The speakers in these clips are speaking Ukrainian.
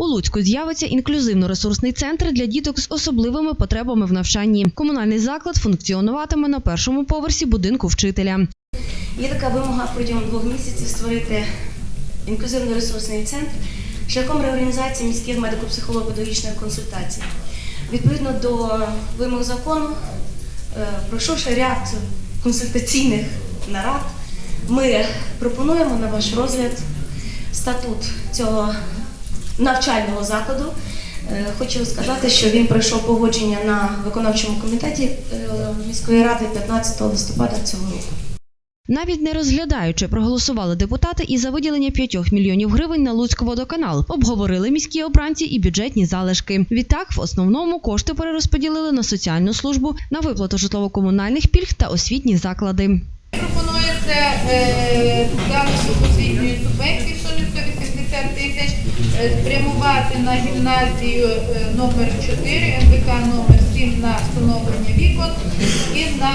У Луцьку з'явиться інклюзивно-ресурсний центр для діток з особливими потребами в навчанні. Комунальний заклад функціонуватиме на першому поверсі будинку вчителя. Є така вимога протягом двох місяців створити інклюзивно-ресурсний центр шляхом реорганізації міських медико-психолого-педагогічних консультацій. Відповідно до вимог закону, е, пройшовши ряд консультаційних нарад, ми пропонуємо на ваш розгляд статут цього навчального закладу. Е, Хочу сказати, що він пройшов погодження на виконавчому комітеті е, міської ради 15 листопада цього року. Навіть не розглядаючи, проголосували депутати і за виділення 5 мільйонів гривень на Луцьководоканал. Обговорили міські обранці і бюджетні залишки. Відтак, в основному кошти перерозподілили на соціальну службу, на виплату житлово-комунальних пільг та освітні заклади. Пропонується е, залишок освітньої субвенції спрямувати на гімназію е, номер 4, НВК номер 7 на встановлення вікон і на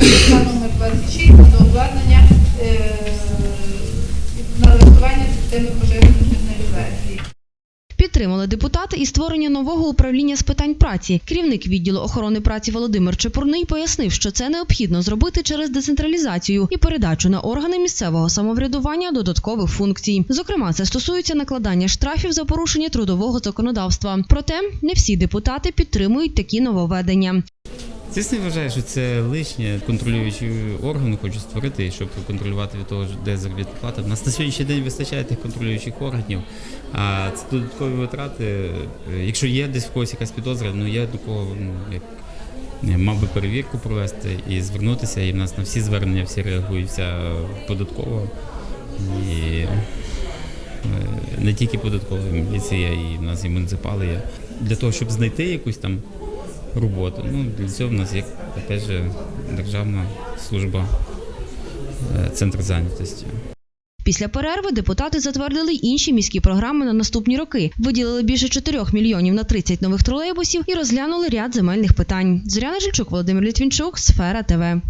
МВК НВК номер 26 на дообладнання Підтримали депутати і створення нового управління з питань праці. Керівник відділу охорони праці Володимир Чепурний пояснив, що це необхідно зробити через децентралізацію і передачу на органи місцевого самоврядування додаткових функцій. Зокрема, це стосується накладання штрафів за порушення трудового законодавства. Проте не всі депутати підтримують такі нововведення. Звісно, я вважаю, що це лишнє. Контролюючі органи хочуть створити, щоб контролювати від того, де заробітна плата. На сьогоднішній день вистачає тих контролюючих органів, а це додаткові витрати. Е, Якщо є десь в когось якась підозра, ну я до кого ну, як мав би перевірку провести і звернутися. І в нас на всі звернення всі реагують вся податково. І е, не тільки податкова міліція, і в нас і муніципали є. Для того, щоб знайти якусь там роботу. Ну, для цього в нас є опять же, державна служба, е, центр зайнятості. Після перерви депутати затвердили інші міські програми на наступні роки. Виділили більше 4 мільйонів на 30 нових тролейбусів і розглянули ряд земельних питань. Зоряна Жильчук, Володимир Літвінчук, Сфера ТВ.